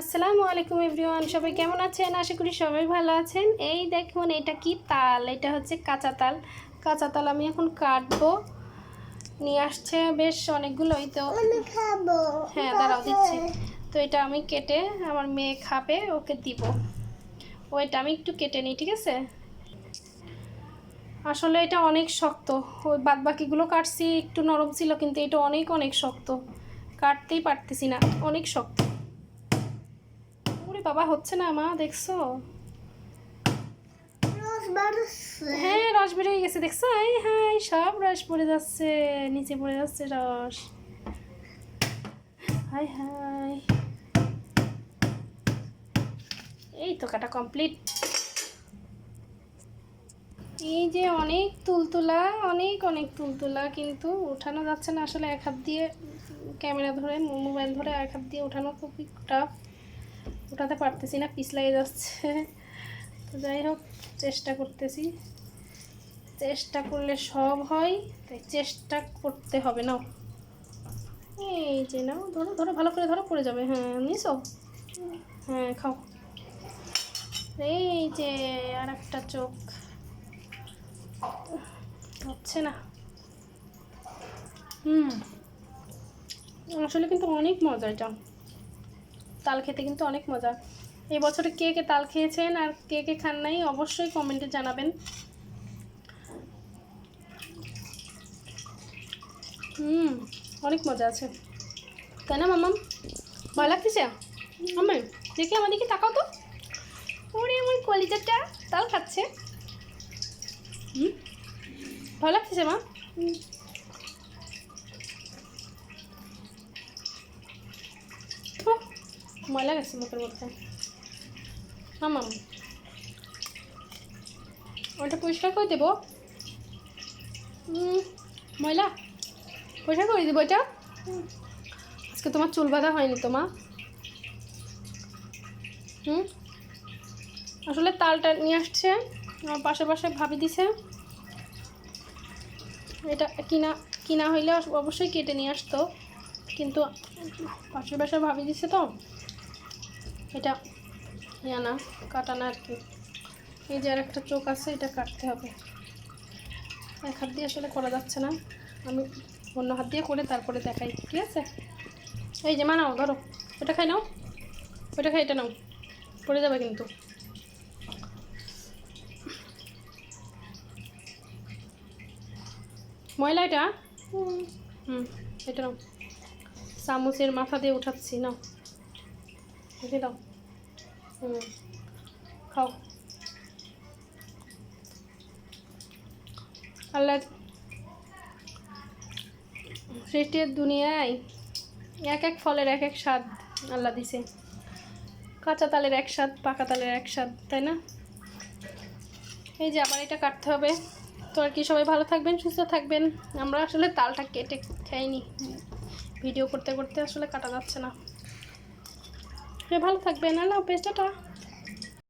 আসসালামু আলাইকুম এভরিওয়ান সবাই কেমন আছেন? আশা করি সবাই ভালো আছেন। এই দেখুন এটা কি তাল? এটা হচ্ছে কাঁচা তাল। কাঁচা তাল আমি এখন কাটবো। নিয়ে আসছে বেশ অনেকগুলোই তো হ্যাঁ দাঁড়াও দিচ্ছি। তো এটা আমি কেটে আমার মেয়ে খাবে ওকে দিব। ওইটা আমি একটু কেটে নিই ঠিক আছে? আসলে এটা অনেক শক্ত। ওই বাদ বাকিগুলো কাটছি একটু নরম ছিল কিন্তু এটা অনেক অনেক শক্ত। কাটতেই পারতেছি না অনেক শক্ত। বাবা হচ্ছে না মা দেখছ? হ্যাঁ রস বেরিয়ে গেছে দেখছ? হাই হাই সব রস পড়ে যাচ্ছে নিচে পড়ে যাচ্ছে রস। হাই হাই। এই তো কাটা কমপ্লিট এই যে অনেক তুলতুলা অনেক অনেক তুলতুলা কিন্তু উঠানো যাচ্ছে না আসলে এক হাত দিয়ে। ক্যামেরা ধরে মোবাইল ধরে এক হাত দিয়ে উঠানো খুবই টাফ উঠাতে পারতেছি না পিছ লেগে যাচ্ছে। তো যাই হোক, চেষ্টা করতেছি। চেষ্টা করলে সব হয়, তাই চেষ্টা করতে হবে নাও। এই যে নাও, ধরো ধরো, ভালো করে ধরো, পড়ে যাবে। হ্যাঁ নিছো হ্যাঁ খাও। এই যে আর একটা চোখ। হচ্ছে না। হুম। আসলে কিন্তু অনেক মজা এটা। তাল খেতে কিন্তু অনেক মজা। এই বছরে কে কে তাল খেয়েছেন আর কে কে খান নাই অবশ্যই কমেন্টে জানাবেন। হুম, অনেক মজা আছে। তাই না মামাম ভালো লাগতেছে? মামাই দেখি আমার দিকে তাকাও তো। ওরে, আমার কলিজাটা তাল খাচ্ছে। হুম ভালো লাগতেছে, মা? ময়লা গেছে মুখের মধ্যে মামাম ওটা পরিষ্কার করে দেবো। ময়লা। পরিষ্কার করে দেবো এটা আজকে তোমার চুল বাঁধা হয়নি তো, মা। হুম আসলে তালটা নিয়ে আসছে আমার পাশে পাশে ভাবি দিছে। এটা কিনা কিনা হইলে অবশ্যই কেটে নিয়ে আসতো। কিন্তু পাশে পাশে ভাবি দিছে তো। এটা ইয়া না কাটা না আর কি। এই যে আর একটা চোখ আছে, এটা কাটতে হবে। এক হাত দিয়ে আসলে করা যাচ্ছে না। আমি অন্য হাত দিয়ে করে তারপরে দেখাই, ঠিক আছে? এই যে মানাও, ধরো। ওটা খাই নাও। ওটা খাই, এটা নাও। পড়ে যাবে কিন্তু। ময়লা এটা? হুম, এটা নাও। চামচের মাথা দিয়ে উঠাচ্ছি, নাও। রেখে দাও হুম খাও আল্লাহ সৃষ্টির দুনিয়ায় এক এক ফলের এক এক স্বাদ আল্লাহ দিছে। কাঁচা তালের এক স্বাদ, পাকা তালের এক স্বাদ, তাই না? এই যে আবার এটা কাটতে হবে। তো আর কি, সবাই ভালো থাকবেন, সুস্থ থাকবেন। আমরা আসলে তালটা কেটে খাইনি। ভিডিও করতে করতে আসলে কাটা যাচ্ছে না। ভালো থাকবেন আল্লাহ হাফেজ টাটা।